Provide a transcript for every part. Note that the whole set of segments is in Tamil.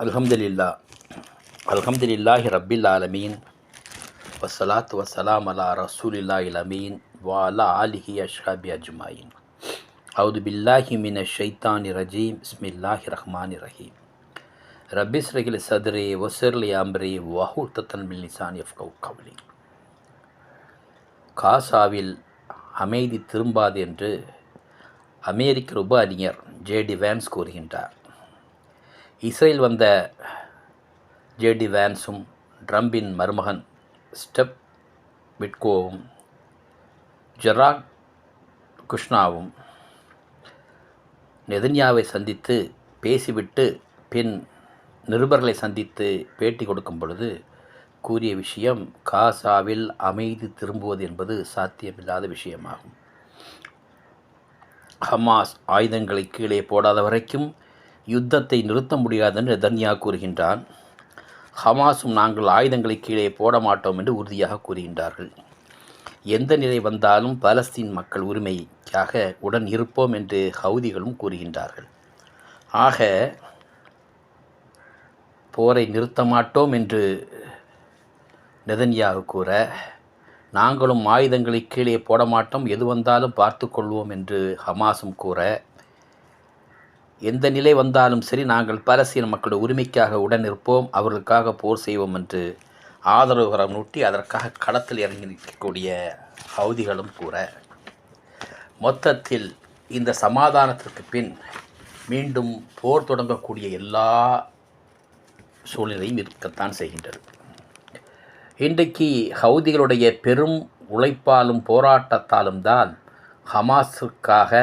அல்ஹம்துலில்லா. அல்ஹம்துலில்லாஹி ரப்பில் ஆலமீன். வசலாத் வசலாம் அலா ரசூலில்லா இலமீன் வாலா ஆலிஹி அஷ்ஹாபி அஜ்மாயின். அவுது பில்லாஹி மின ஷைத்தானி ரஜீம். இஸ்மில்லாஹி ரஹ்மானி ரஹீம். ரபிஸ் ரகில் சதுரே ஒசர்லி அம்ரி வஹூர் தத்தன் பில் நிசான் எஃப்கவு கவுலி. காசாவில் அமைதி திரும்பாது என்று அமெரிக்க உப அறிஞர் ஜேடி வேன்ஸ் கூறுகின்றார். இஸ்ரேல் வந்த ஜேடி வேன்ஸும் ட்ரம்பின் மருமகன் ஸ்டெப் விட்கோவும் ஜெராக் குஷ்னாவும் நெதன்யாவை சந்தித்து பேசிவிட்டு பின் நிருபர்களை சந்தித்து பேட்டி கொடுக்கும் பொழுது கூறிய விஷயம் காசாவில் அமைதி திரும்புவது என்பது சாத்தியமில்லாத விஷயமாகும். ஹமாஸ் ஆயுதங்களை கீழே போடாத வரைக்கும் யுத்தத்தை நிறுத்த முடியாது என்று நெதன்யா கூறுகின்றான். ஹமாஸும் நாங்கள் ஆயுதங்களை கீழே போட மாட்டோம் என்று உறுதியாக கூறுகின்றார்கள். எந்த நிலை வந்தாலும் பலஸ்தீன் மக்கள் உரிமைக்காக உடன் இருப்போம் என்று ஹவுதிகளும் கூறுகின்றார்கள். ஆக போரை நிறுத்த மாட்டோம் என்று நெதன்யாக கூற நாங்களும் ஆயுதங்களை கீழே போட மாட்டோம். எது வந்தாலும் பார்த்து கொள்வோம் என்று ஹமாஸும் கூற எந்த நிலை வந்தாலும் சரி நாங்கள் பாலஸ்தீன மக்களுடைய உரிமைக்காக உடன் இருப்போம் அவர்களுக்காக போர் செய்வோம் என்று ஆதரவு கரம் நூட்டி அதற்காக களத்தில் இறங்கி நிற்கக்கூடிய ஹவுதிகளும் கூற மொத்தத்தில் இந்த சமாதானத்திற்கு பின் மீண்டும் போர் தொடங்கக்கூடிய எல்லா சூழ்நிலையும் இருக்கத்தான் செய்கின்றது. இன்றைக்கு ஹவுதிகளுடைய பெரும் உழைப்பாலும் போராட்டத்தாலும் தான் ஹமாஸுக்காக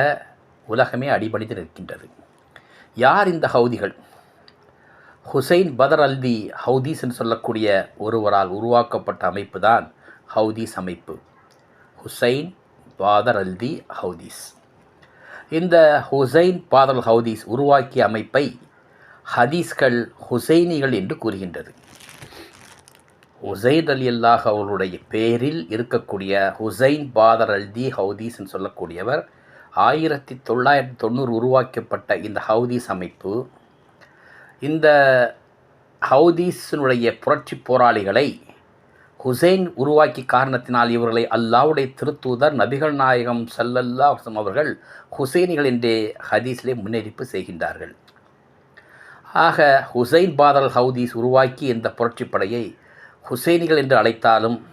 உலகமே அடிபணிந்து நிற்கின்றது. யார் இந்த ஹவுதிகள்? ஹுசைன் பதர் அல்தி ஹவுதீஸ் என்று சொல்லக்கூடிய ஒருவரால் உருவாக்கப்பட்ட அமைப்பு தான் ஹவுதீஸ் அமைப்பு. ஹுசைன் பாதர் அல்தி ஹவுதீஸ். இந்த ஹுசைன் பாதல் ஹவுதீஸ் உருவாக்கிய அமைப்பை ஹதீஸ்கள் ஹுசைனிகள் என்று கூறுகின்றது. ஹுசைன் அலி அல்லாஹ் அவர்களுடைய பேரில் இருக்கக்கூடிய ஹுசைன் பாதர் அல்தி ஹவுதீஸ் என்று சொல்லக்கூடியவர் ஆயிரத்தி தொள்ளாயிரத்தி தொண்ணூறு உருவாக்கப்பட்ட இந்த ஹவுதீஸ் அமைப்பு இந்த ஹவுதீஸினுடைய புரட்சி போராளிகளை ஹுசைன் உருவாக்கி காரணத்தினால் இவர்களை அல்லாவுடைய திருத்தூதர் நபிகள் நாயகம் சல்லல்லா அவர்கள் ஹுசைனிகள் என்றே ஹதீஸிலே முன்னெடுப்பு செய்கின்றார்கள். ஆக ஹுசைன் பாதல் ஹவுதீஸ் உருவாக்கி இந்த புரட்சிப்படையை ஹுசைனிகள் என்று அழைத்தாலும்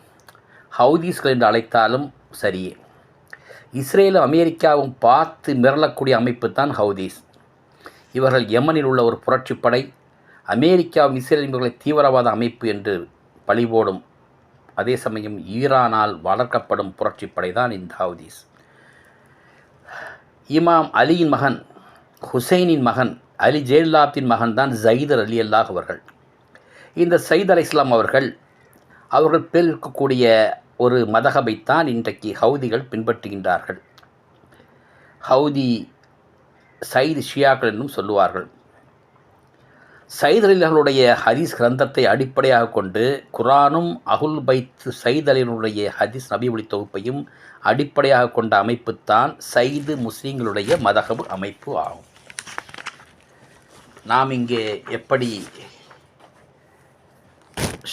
ஹவுதீஸ்கள் என்று அழைத்தாலும் சரியே இஸ்ரேலும் அமெரிக்காவும் பார்த்து மிரளக்கூடிய அமைப்பு தான் ஹவுதீஸ். இவர்கள் யமனில் உள்ள ஒரு புரட்சிப்படை அமெரிக்காவும் இஸ்ரேல் இவர்களை தீவிரவாத அமைப்பு என்று பழிபோடும். அதே சமயம் ஈரானால் வளர்க்கப்படும் புரட்சிப்படை தான் இந்த ஹவுதீஸ். இமாம் அலியின் மகன் ஹுசைனின் மகன் அலி ஜெயலலாத்தின் மகன் தான் ஜயிதர் அலி அல்லாஹ் அவர்கள். இந்த சயித் அலி இஸ்லாம் அவர்கள் அவர்கள் பேர் இருக்கக்கூடிய ஒரு மதகபைத்தான் இன்றைக்கு ஹவுதிகள் பின்பற்றுகின்றார்கள். ஹவுதி சைது ஷியாக்கள் என்றும் சொல்லுவார்கள். சைத் அலிகளுடைய ஹதீஸ் கிரந்தத்தை அடிப்படையாக கொண்டு குரானும் அகுல் பைத் சைத் அலிகளுடைய ஹதீஸ் நபிமொழி தொகுப்பையும் அடிப்படையாக கொண்ட அமைப்புத்தான் சைது முஸ்லீம்களுடைய மதகபு அமைப்பு ஆகும். நாம் இங்கே எப்படி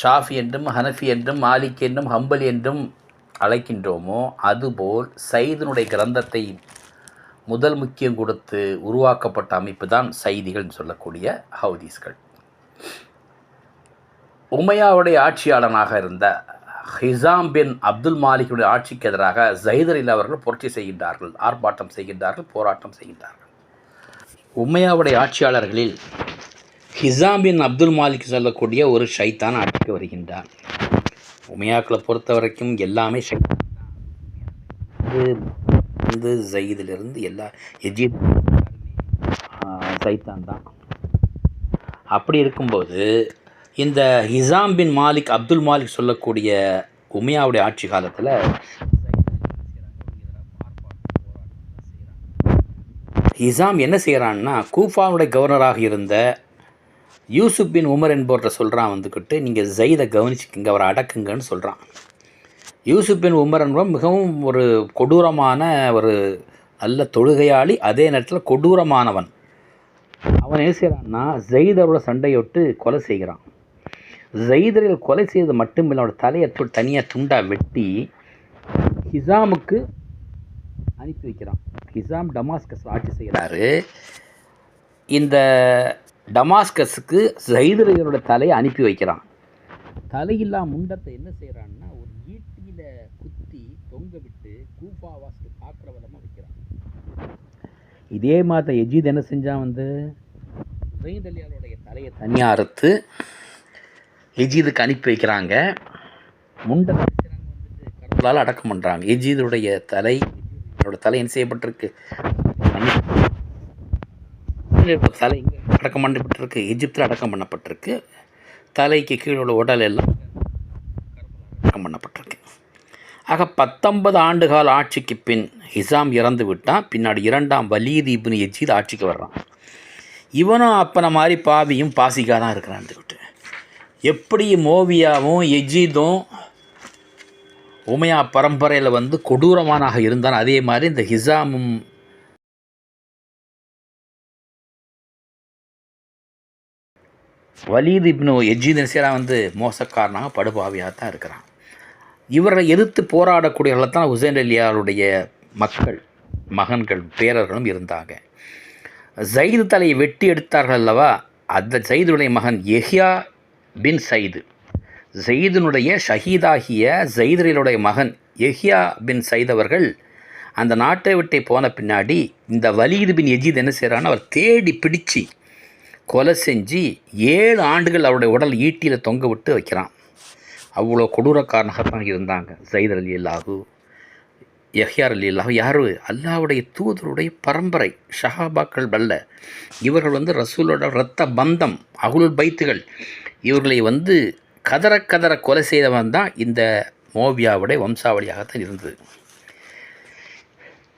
ஷாஃபி என்றும் ஹனஃபி என்றும் மாலிக் என்றும் ஹம்பல் என்றும் அழைக்கின்றோமோ அதுபோல் சைதனுடைய கிரந்தத்தை முதல் முக்கியம் கொடுத்து உருவாக்கப்பட்ட அமைப்பு தான் சைதிகள் சொல்லக்கூடிய ஹவுதீஸ்கள். உமையாவுடைய ஆட்சியாளனாக இருந்த ஹிசாம் பின் அப்துல் மாலிக்குடைய ஆட்சிக்கு எதிராக ஜைதரில் அவர்கள் புரட்சி செய்கின்றார்கள் ஆர்ப்பாட்டம் செய்கின்றார்கள் போராட்டம் செய்கின்றார்கள். உமையாவுடைய ஆட்சியாளர்களில் ஹிசாம் பின் அப்துல் மாலிக் சொல்லக்கூடிய ஒரு ஷைத்தான் ஆட்சிக்கு வருகின்றார் உமையாக்களை பொறுத்த வரைக்கும் எல்லாமே ஷைத்தான். வந்து ஜயீதிலிருந்து எல்லா எஜித் சைத்தான் தான். அப்படி இருக்கும்போது இந்த ஹிசாம் பின் மாலிக் அப்துல் மாலிக் சொல்லக்கூடிய உமையாவுடைய ஆட்சி காலத்தில் ஹிசாம் என்ன செய்கிறான்னா கூஃபாவுடைய கவர்னராக இருந்த யூசுப் பின் உமர் என்பவர்கிட்ட சொல்கிறான் வந்துக்கிட்டு நீங்கள் ஜெயிதை கவனிச்சுக்கிங்க அவரை அடக்குங்கன்னு சொல்கிறான் யூசுப் பின் உமர் என்பவர் மிகவும் ஒரு கொடூரமான ஒரு நல்ல தொழுகையாளி அதே நேரத்தில் கொடூரமானவன். அவன் என்ன செய்கிறான்னா ஜெயிதரோட சண்டையொட்டு கொலை செய்கிறான். ஜெயிதரில் கொலை செய்தது மட்டுமில்லை அவனோட தலையை தனியாக துண்டாக வெட்டி ஹிசாமுக்கு அனுப்பி வைக்கிறான். ஹிசாம் டமாஸ்கஸ் ஆட்சி செய்கிறாரு. இந்த டமாஸ்கஸுக்கு ஜெயிதரையரோட தலையை அனுப்பி வைக்கிறான். தலையில்லா முண்டத்தை என்ன செய்கிறான்னா ஒரு ஈட்டியில் குத்தி தொங்க விட்டு கூஃபாவாஸ்க்கு பார்க்குற விதமாக வைக்கிறான். இதே மாதிரி எஜீத் என்ன செஞ்சான் வந்து? ஜெயித் அலியாருடைய தலையை தனியாக அறுத்து எஜீதுக்கு அனுப்பி வைக்கிறாங்க. முண்டை என்ன செய்றாங்க வந்துட்டு கடவுளால் அடக்கம் பண்ணுறாங்க எஜீதுடைய தலை அவரோட தலை என்ன செய்யப்பட்டிருக்கு? தலை இங்கே அடக்கம் பண்ணப்பட்டிருக்கு எஜிப்தில் அடக்கம் பண்ணப்பட்டிருக்கு தலைக்கு கீழே உள்ள உடல் எல்லாம் அடக்கம் பண்ணப்பட்டிருக்கு ஆக பத்தொன்பது ஆண்டுகால ஆட்சிக்கு பின் ஹிசாம் இறந்து விட்டான். பின்னாடி இரண்டாம் வலீத் இப்னு எஜீத் ஆட்சிக்கு வர்றான். இவனும் அப்பனை மாதிரி பாவியும் பாசிக்காக தான் இருக்கிறான் விட்டு எப்படி மோவியாவும் எஜீதும் உமையா பரம்பரையில் வந்து கொடூரமானாக இருந்தான் அதே மாதிரி இந்த ஹிசாமும் வலீது இப்னு எஜீத் நசீரா வந்து மோசக்காரனாக படுபாவியாக தான் இருக்கிறான். இவரை எதிர்த்து போராடக்கூடியவர்கள் தான் ஹுசைன் அலியாருடைய மக்கள் மகன்கள் பேரர்களும் இருந்தாங்க. சைது தலையை வெட்டி எடுத்தார்கள் அல்லவா? அந்த சைதுடைய மகன் எஹியா பின் சைது ஜெயிதனுடைய ஷஹீதாகிய ஜெயிதரிலுடைய மகன் எஹியா பின் சைதவர்கள் அவர்கள் அந்த நாட்டை விட்டே போன பின்னாடி இந்த வலீது பின் எஜீத் என்ன செய்கிறான்னு அவர் தேடி பிடிச்சு கொலை செஞ்சு ஏழு ஆண்டுகள் அவருடைய உடல் ஈட்டியில் தொங்க விட்டு வைக்கிறான். அவ்வளோ கொடூரக்காரனாக தான் இருந்தாங்க. ஜெயித் அலி அல்லாஹூ யஹ்யார் அலி அல்லாஹூ யார்? அல்லாவுடைய தூதருடைய பரம்பரை ஷஹாபாக்கள் வல்ல இவர்கள் வந்து ரசூலோட இரத்த பந்தம் அகுல் பைத்துகள். இவர்களை வந்து கதற கதற கொலை செய்தவன் தான் இந்த மோவியாவுடைய வம்சாவளியாகத்தான் இருந்தது.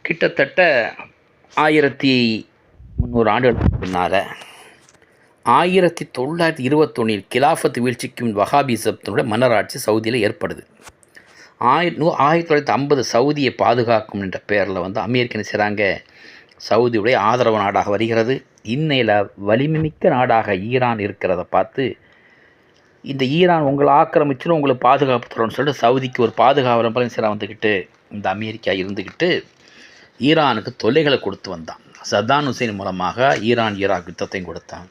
கிட்டத்தட்ட ஆயிரத்தி முந்நூறு ஆண்டுகளுக்கு பின்னால் ஆயிரத்தி தொள்ளாயிரத்தி இருபத்தொன்னில் கிலாஃபத் வீழ்ச்சிக்கும் முன் மன்னராட்சி சவுதியில் ஏற்படுது. ஆயிர நூ ஆயிரத்தி தொள்ளாயிரத்தி ஐம்பது சவுதியை பாதுகாக்கும் என்ற பெயரில் வந்து அமெரிக்க செய்கிறாங்க சவுதியுடைய ஆதரவு நாடாக வருகிறது. இன்னையில் வலிமைமிக்க நாடாக ஈரான் இருக்கிறத பார்த்து இந்த ஈரான் உங்களை ஆக்கிரமிச்சுன்னு உங்களை பாதுகாப்பு தரும்னு சொல்லிட்டு சவுதிக்கு ஒரு பாதுகாவலர் பலன்சிரா வந்துக்கிட்டு இந்த அமெரிக்கா இருந்துக்கிட்டு ஈரானுக்கு தொல்லைகளை கொடுத்து வந்தான். சதான் ஹுசைன் மூலமாக ஈரான் ஈராக் யுத்தத்தையும் கொடுத்தான்.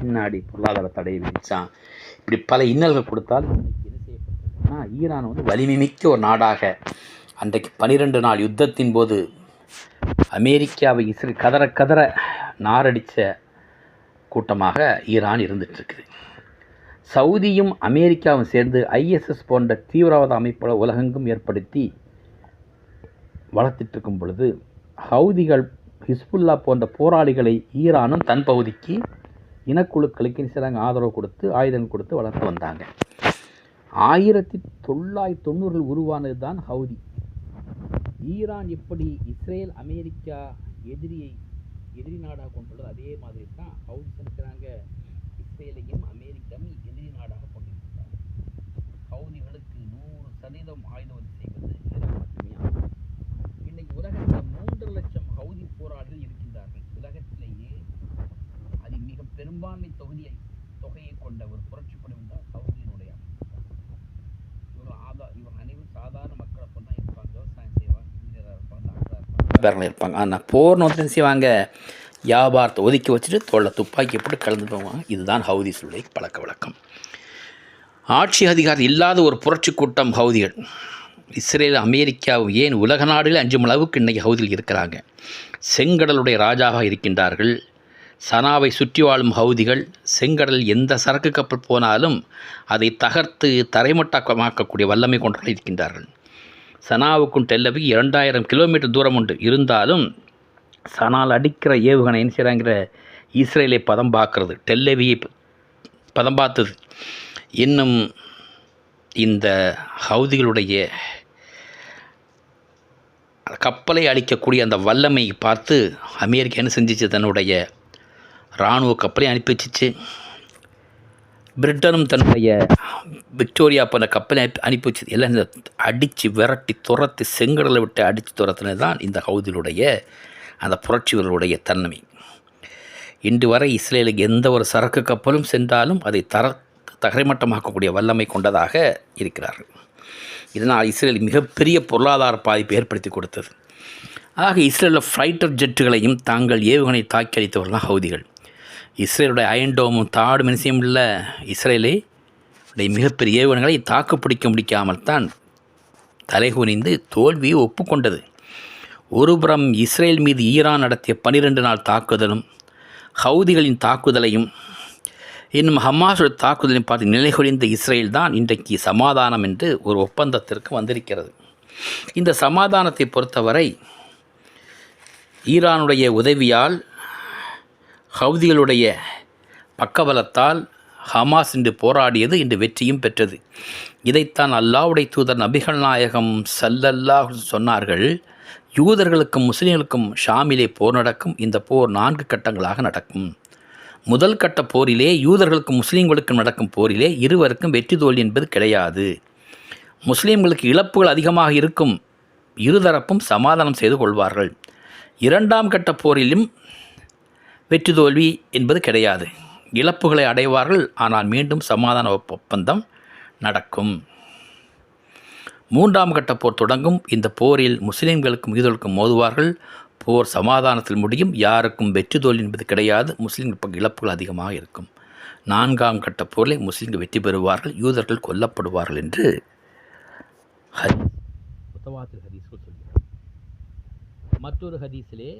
பின்னாடி பொருளாதார தடை விதித்தான் இப்படி பல இன்னல்கள் கொடுத்தால் என்ன செய்யப்பட்டதுன்னா ஈரான் வந்து வலிமை மிக்க ஒரு நாடாக. அன்றைக்கு பனிரெண்டு நாள் யுத்தத்தின் போது அமெரிக்காவை இஸ்ரே கதற கதற நாரடித்த கூட்டமாக ஈரான் இருந்துகிட்ருக்குது சவுதியும் அமெரிக்காவும் சேர்ந்து ஐஎஸ்எஸ் போன்ற தீவிரவாத அமைப்புகளை உலகெங்கும் ஏற்படுத்தி வளர்த்துட்டு பொழுது ஹவுதிகள் ஹிஸ்புல்லா போன்ற போராளிகளை ஈரானும் தன் பகுதிக்கு இனக்குழுக்களுக்கு சிலங்க ஆதரவு கொடுத்து ஆயுதம் கொடுத்து வளர்த்து வந்தாங்க. ஆயிரத்தி தொள்ளாயிரத்தி தொண்ணூறில் உருவானது தான் ஹவுதி. ஈரான் எப்படி இஸ்ரேல் அமெரிக்கா எதிரியை எதிரி நாடாக கொண்டுள்ளது அதே மாதிரி தான் ஹவுதி நினைக்கிறாங்க இஸ்ரேலையும் அமெரிக்காவும் எதிரி நாடாக கொண்டிருக்கிறார் ஹவுதிகளுக்கு நூறு சதவீதம் ஆயுதம் செய்வது ஈரான் மட்டுமே. ஆகும் இன்னைக்கு உலகத்தில் மூன்று லட்சம் ஹவுதி போராளிகள் இருக்கின்றார்கள் உலகத்திலேயே அது மிக பெரும்பான்மை தொகுதியை தொகையை கொண்ட ஒரு புரட்சி புரட்சிப்படம் தான் சவுதியினுடைய இவர்கள் ஆதா இவங்க அனைவரும் சாதாரண மக்களை பொண்ணாக இருப்பாங்க. விவசாயம் செய்வாங்க இன்ஜினியராக இருப்பாங்க டாக்டராக இருப்பாங்க. இருப்பாங்க. ஆனால் போர் நோக்கம் செய்வாங்க? வியாபாரத்தை ஒதுக்கி வச்சுட்டு தோளில் துப்பாக்கி போட்டு கலந்து போவாங்க. இதுதான் ஹவுதிஸுடைய பழக்க வழக்கம். ஆட்சி அதிகாரம் இல்லாத ஒரு புரட்சி கூட்டம் ஹவுதிகள். இஸ்ரேல் அமெரிக்காவும் ஏன் உலக நாடுகளில் அஞ்சும் அளவுக்கு இன்றைக்கி ஹவுதியில் இருக்கிறாங்க? செங்கடலுடைய ராஜாவாக இருக்கின்றார்கள். சனாவை சுற்றி வாழும் ஹவுதிகள் செங்கடல் எந்த சரக்கு கப்பல் போனாலும் அதை தகர்த்து தரைமட்டமாக்கக்கூடிய வல்லமை கொண்டவர்கள் இருக்கின்றார்கள். சனாவுக்கும் டெல்லவி இரண்டாயிரம் கிலோமீட்டர் தூரம் உண்டு. இருந்தாலும் சனால் அடிக்கிற ஏவுகணை என்ன செய்கிறாங்கிற இஸ்ரேலை பதம் பார்க்கறது. டெல்லவியை பதம் பார்த்தது. இன்னும் இந்த ஹவுதிகளுடைய கப்பலை அழிக்கக்கூடிய அந்த வல்லமை பார்த்து அமெரிக்கா என்ன செஞ்சிச்சு? தன்னுடைய இராணுவ கப்பலை அனுப்பி வச்சிச்சு. பிரிட்டனும் தன்னுடைய விக்டோரியா போன்ற கப்பலை அனுப்பி அனுப்பி வச்சு எல்லாம் இந்த அடித்து விரட்டி துரத்தி செங்கடலை விட்டு அடித்து துரத்துனது தான் இந்த ஹவுதிலுடைய அந்த புரட்சிகளுடைய தன்மை. இன்று வரை இஸ்ரேலுக்கு எந்த ஒரு சரக்கு கப்பலும் சென்றாலும் அதை தர தகரைமட்டமாக்கக்கூடிய வல்லமை கொண்டதாக இருக்கிறார்கள். இதனால் இஸ்ரேல் மிகப்பெரிய பொருளாதார பாதிப்பை ஏற்படுத்தி கொடுத்தது. ஆக இஸ்ரேலில் ஃப்ளைட்டர் ஜெட்டுகளையும் தாங்கள் ஏவுகணை தாக்கி அளித்தவர்கள் ஹவுதிகள். இஸ்ரேலுடைய அயன்டோமும் தாடு மனுஷியும் உள்ள இஸ்ரேலை உடைய மிகப்பெரிய ஏவுகணைகளை தாக்கு பிடிக்க முடிக்காமல் தான் தலைகுனிந்து தோல்வியை ஒப்புக்கொண்டது. ஒருபுறம் இஸ்ரேல் மீது ஈரான் நடத்திய பனிரெண்டு நாள் தாக்குதலும் ஹவுதிகளின் தாக்குதலையும் இன்னும் ஹமாஸோட தாக்குதலையும் பார்த்து நிலைகுலிந்த இஸ்ரேல் தான் இன்றைக்கு சமாதானம் என்று ஒரு ஒப்பந்தத்திற்கு வந்திருக்கிறது. இந்த சமாதானத்தை பொறுத்தவரை ஈரானுடைய உதவியால் ஹவுதிகளுடைய பக்கபலத்தால் ஹமாஸ் இன்று போராடியது இன்று வெற்றியும் பெற்றது. இதைத்தான் அல்லாவுடைய தூதர் நபிகள் நாயகம் சல்லல்லாஹ் சொன்னார்கள் யூதர்களுக்கும் முஸ்லீம்களுக்கும் ஷாமிலே போர் நடக்கும் இந்த போர் நான்கு கட்டங்களாக நடக்கும். முதல் கட்ட போரிலே யூதர்களுக்கும் முஸ்லீம்களுக்கும் நடக்கும் போரிலே இருவருக்கும் வெற்றி தோல்வி என்பது கிடையாது. முஸ்லீம்களுக்கு இழப்புகள் அதிகமாக இருக்கும் இருதரப்பும் சமாதானம் செய்து கொள்வார்கள். இரண்டாம் கட்ட போரிலும் வெற்றி தோல்வி என்பது கிடையாது. இழப்புகளை அடைவார்கள் ஆனால் மீண்டும் சமாதான ஒப்பந்தம் நடக்கும். மூன்றாம் கட்ட போர் தொடங்கும். இந்த போரில் முஸ்லீம்களுக்கும் யூதர்களுக்கும் மோதுவார்கள். போர் சமாதானத்தில் முடியும். யாருக்கும் வெற்றி தோல்வி என்பது கிடையாது. முஸ்லீம்கள் பக்கம் இழப்புகள் அதிகமாக இருக்கும். நான்காம் கட்ட போரில் முஸ்லீம்கள் வெற்றி பெறுவார்கள். யூதர்கள் கொல்லப்படுவார்கள் என்று ஹதீஸ் முத்தவாத்தில் சொல்கிறார். மற்றொரு ஹதீஸிலே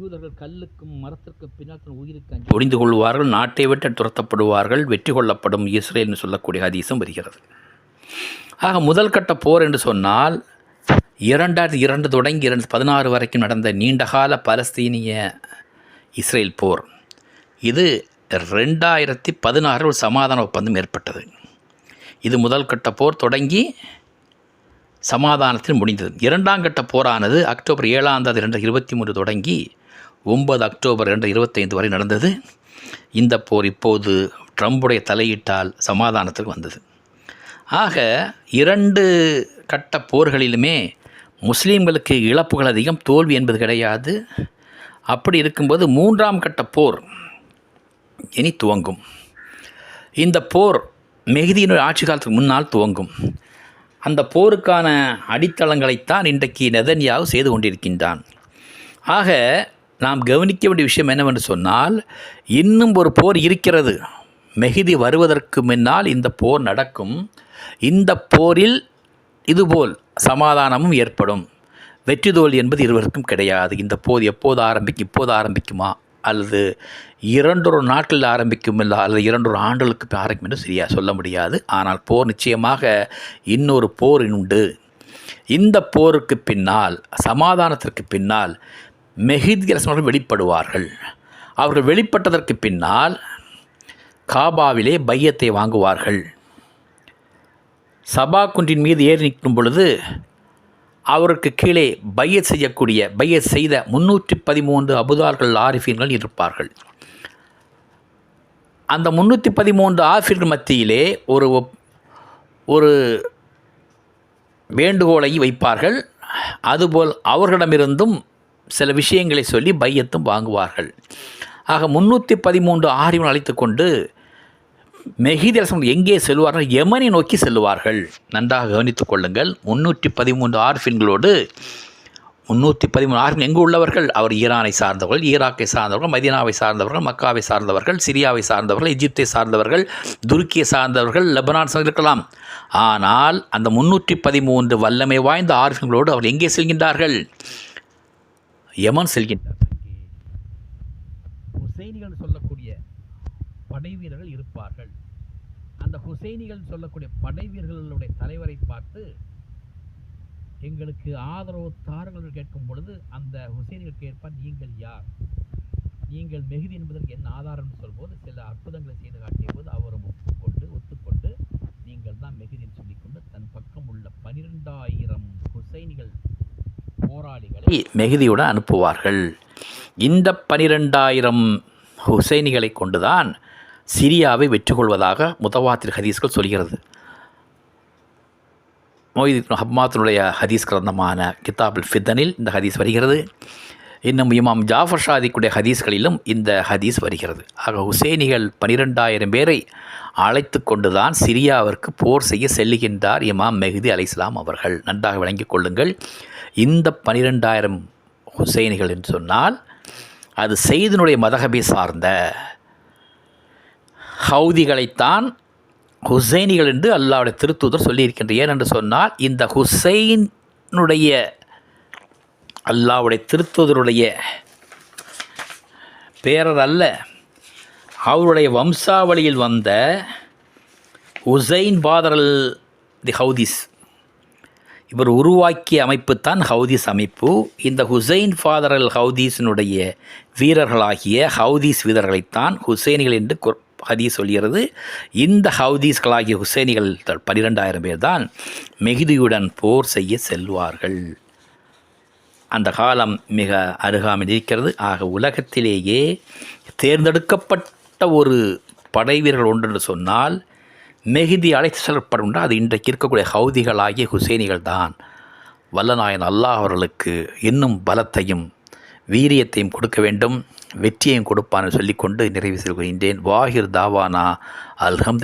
யூதர்கள் கல்லுக்கும் மரத்திற்கும் பின்னால் தன் உயிருக்கு அஞ்சு ஒளிந்து கொள்வார்கள் நாட்டை விட்டு துரத்தப்படுவார்கள் வெற்றி கொள்ளப்படும் இஸ்ரேல்னு சொல்லக்கூடிய ஹதீஸும் வருகிறது. ஆக முதல் கட்ட போர் என்று சொன்னால் இரண்டாயிரத்தி இரண்டு தொடங்கி இரண்டு பதினாறு வரைக்கும் நடந்த நீண்டகால பலஸ்தீனிய இஸ்ரேல் போர். இது ரெண்டாயிரத்தி பதினாறில் ஒரு சமாதான ஒப்பந்தம் ஏற்பட்டது. இது முதல் கட்ட போர் தொடங்கி சமாதானத்தில் முடிந்தது. இரண்டாம் கட்ட போரானது அக்டோபர் ஏழாம் தேதி ரெண்டு இருபத்தி மூன்று தொடங்கி ஒன்பது அக்டோபர் ரெண்டு இருபத்தைந்து வரை நடந்தது. இந்த போர் இப்போது ட்ரம்புடைய தலையீட்டால் சமாதானத்துக்கு வந்தது. ஆக இரண்டு கட்ட போர்களிலுமே முஸ்லீம்களுக்கு இழப்புகள் அதிகம் தோல்வி என்பது கிடையாது. அப்படி இருக்கும்போது மூன்றாம் கட்ட போர் இனி துவங்கும். இந்த போர் மெஹதியினுடைய ஆட்சி காலத்துக்கு முன்னால் துவங்கும். அந்த போருக்கான அடித்தளங்களைத்தான் இன்றைக்கு நெதன்யாவு செய்து கொண்டிருக்கின்றான். ஆக நாம் கவனிக்க வேண்டிய விஷயம் என்னவென்று சொன்னால் இன்னும் ஒரு போர் இருக்கிறது. மெகிதி வருவதற்கு முன்னால் இந்த போர் நடக்கும். இந்த போரில் இதுபோல் சமாதானமும் ஏற்படும். வெற்றி தோல்வி என்பது இருவருக்கும் கிடையாது. இந்த போர் எப்போது ஆரம்பிக்கும் இப்போது ஆரம்பிக்குமா? அல்லது இரண்டொரு நாட்களில் ஆரம்பிக்கும் இல்லை அல்லது இரண்டொரு ஆண்டுகளுக்கு ஆரம்பிக்கும் என்று சரியாக சொல்ல முடியாது. ஆனால் போர் நிச்சயமாக இன்னொரு போர் உண்டு. இந்த போருக்கு பின்னால் சமாதானத்திற்கு பின்னால் மெஹித் வெளிப்படுவார்கள். அவர்கள் வெளிப்பட்டதற்கு பின்னால் காபாவிலே பையத்தை வாங்குவார்கள். சபா குன்றின் மீது ஏறி நிற்கும் பொழுது அவருக்கு கீழே பையத் செய்யக்கூடிய பையத் செய்த முன்னூற்றி பதிமூன்று அபுதார்கள் ஆரிஃபீன்கள் இருப்பார்கள். அந்த முன்னூற்றி பதிமூன்று ஆரிஃபீன்கள் மத்தியிலே ஒரு ஒரு வேண்டுகோளை வைப்பார்கள். அதுபோல் அவர்களிடமிருந்தும் சில விஷயங்களை சொல்லி பையத்தும் வாங்குவார்கள். ஆக முன்னூற்றி பதிமூன்று ஆரிவன் அழைத்து கொண்டு மெஹீத் அரசன் எங்கே செல்வார்கள் யமனை நோக்கி செல்லுவார்கள். நன்றாக கவனித்துக் கொள்ளுங்கள் முன்னூற்றி பதிமூன்று ஆர்ஃபின்களோடு முன்னூற்றி பதிமூணு ஆர்ஃபின் எங்கு உள்ளவர்கள்? அவர் ஈரானை சார்ந்தவர்கள் ஈராக்கை சார்ந்தவர்கள் மதினாவை சார்ந்தவர்கள் மக்காவை சார்ந்தவர்கள் சிரியாவை சார்ந்தவர்கள் எகிப்தை சார்ந்தவர்கள் துருக்கியை சார்ந்தவர்கள் லெபனான் சார்ந்து இருக்கலாம். ஆனால் அந்த முன்னூற்றி பதிமூன்று வல்லமை வாய்ந்த ஆர்ஃபின்களோடு அவர் எங்கே செல்கின்றார்கள்? யமன் செல்கின்றார் ஹுசைனிகள் சொல்லக்கூடிய படை வீரர்கள் இருப்பார்கள். அந்த ஹுசைனிகள் சொல்லக்கூடிய படை வீரர்களுடைய தலைவரை பார்த்து எங்களுக்கு ஆதரவு தாருங்கள் கேட்கும் பொழுது அந்த ஹுசைனிகள் கேட்பார் நீங்கள் யார்? நீங்கள் மெகுதி என்பதற்கு என்ன ஆதாரம்? சொல்லும்போது சில அற்புதங்களை செய்து காட்டிய போது அவரும் ஒப்புக்கொண்டு ஒத்துக்கொண்டு நீங்கள் தான் மெகுதின்னு சொல்லிக்கொண்டு தன் பக்கம் உள்ள பனிரெண்டாயிரம் ஹுசைனிகள் போராளிகளை மெகுதியுடன் அனுப்புவார்கள். இந்த பனிரெண்டாயிரம் ஹுசைனிகளை கொண்டுதான் சிரியாவை வெற்றி கொள்வதாக முத்தவாத்திர் ஹதீஸ்கள் சொல்கிறது. மொய்தீன் ஹப்மாத்தினுடைய ஹதீஸ் கிரந்தமான கிதாபுல் ஃபித்தனில் இந்த ஹதீஸ் வருகிறது. இன்னும் இமாம் ஜாஃபர் ஷாதிக்குடைய ஹதீஸ்களிலும் இந்த ஹதீஸ் வருகிறது. ஆக ஹுசேனிகள் பனிரெண்டாயிரம் பேரை அழைத்து கொண்டுதான் சிரியாவிற்கு போர் செய்ய செல்லுகின்றார் இமாம் மெஹதி அலைஸ்லாம் அவர்கள். நன்றாக விளங்கிக் கொள்ளுங்கள். இந்த பனிரெண்டாயிரம் ஹுசைனிகள் என்று சொன்னால் அது செய்தினுடைய மதகபை சார்ந்த ஹவுதிகளைத்தான் ஹுசைனிகள் என்று அல்லாவுடைய திருத்தூதர் சொல்லியிருக்கின்ற ஏனென்று சொன்னால் இந்த ஹுசைனுடைய அல்லாவுடைய திருத்தூதருடைய பேரர் அல்ல. அவருடைய வம்சாவளியில் வந்த உசைன் பாதரல் தி ஹவுதிஸ். இவர் உருவாக்கிய அமைப்பு தான் ஹவுதீஸ் அமைப்பு. இந்த ஹுசைன் ஃபாதர் அல் ஹவுதீஸினுடைய வீரர்களாகிய ஹவுதீஸ் வீரர்களைத்தான் ஹுசைனிகள் என்று ஹதீஸ் சொல்கிறது. இந்த ஹவுதீஸ்களாகிய ஹுசைனிகள் பன்னிரெண்டாயிரம் பேர் தான் மெகிதியுடன் போர் செய்ய செல்வார்கள். அந்த காலம் மிக அருகாமல் இருக்கிறது. ஆக உலகத்திலேயே தேர்ந்தெடுக்கப்பட்ட ஒரு படை வீரர்கள் ஒன்று என்று சொன்னால் மெஹிதி அழைத்து செல்லப்படும் அது இன்றைக்கு இருக்கக்கூடிய ஹவுதிகளாகிய ஹுசேனிகள் தான். வல்லநாயன் அல்லாஹ் அவர்களுக்கு இன்னும் பலத்தையும் வீரியத்தையும் கொடுக்க வேண்டும் வெற்றியையும் கொடுப்பான்னு சொல்லிக்கொண்டு நிறைவு செய்கின்றேன் வாஹிர் தாவானா. அல்ஹம்து